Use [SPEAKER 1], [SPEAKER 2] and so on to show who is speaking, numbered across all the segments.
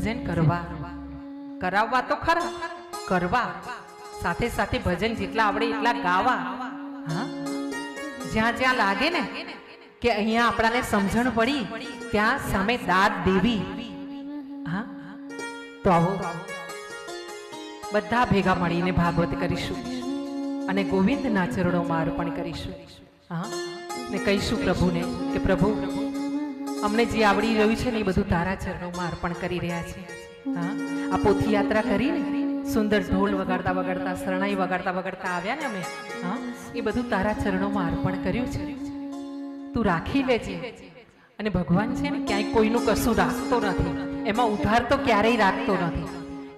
[SPEAKER 1] ભજન કરવા. કરાવવા તો ખરા, કરવા. સાથે સાથે ભજન જેટલા આવડે એટલા ગાવા. હા? જ્યાં જ્યાં લાગે ને કે અહીંયા આપણાને સમજણ પડી, ત્યાં સામે દાદ દેવી. હા? તો આવો. બધા ભેગા મળીને ભાગવત કરીશું અને ગોવિંદના ચરણોમાં અર્પણ કરીશું. હા? ને કહીશું પ્રભુને કે પ્રભુ અમને જે આવડી રહ્યું છે ને એ બધું તારા ચરણોમાં અર્પણ કરી રહ્યા છે. હા? આ પોથી યાત્રા કરીને સુંદર ઢોલ વગાડતા વગાડતા, શરણાઈ વગાડતા વગાડતા આવ્યા ને અમે. હા? એ બધું તારા ચરણોમાં અર્પણ કર્યું છે. તું રાખી લેજે. અને ભગવાન છે ને ક્યાંય કોઈનું કશું રાખતો નથી. એમાં ઉધાર તો ક્યારેય રાખતો નથી.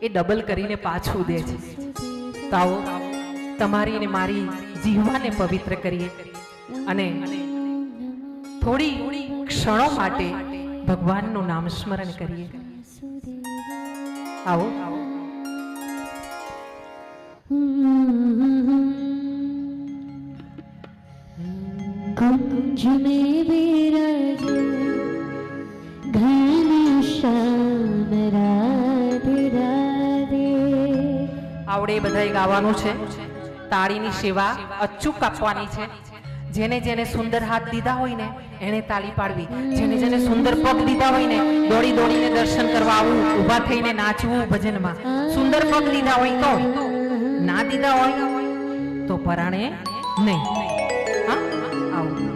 [SPEAKER 1] એ ડબલ કરીને પાછું દે છે. તો તમારી અને મારી જીવવાને પવિત્ર કરીએ. અને થોડી ક્ષણો માટે ભગવાનનું નામ સ્મરણ કરીએ આવો
[SPEAKER 2] कुंज में विराज घनश्याम राधे राधे
[SPEAKER 1] આવડે બધાય ગાવાનું છે તાળીની સેવા અચૂક આપવાની છે જેને જેને સુંદર હાથ દીધા હોય ને એને તાલી પાડવી. જેને જેને સુંદર પગ દીધા હોય ને દોડી દોડીને દર્શન કરવા આવવું ઊભા થઈને નાચવું ભજનમાં. સુંદર પગ દીધા હોય તો? ના દીધા હોય, તો પરાણે નહીં. હા? આવું.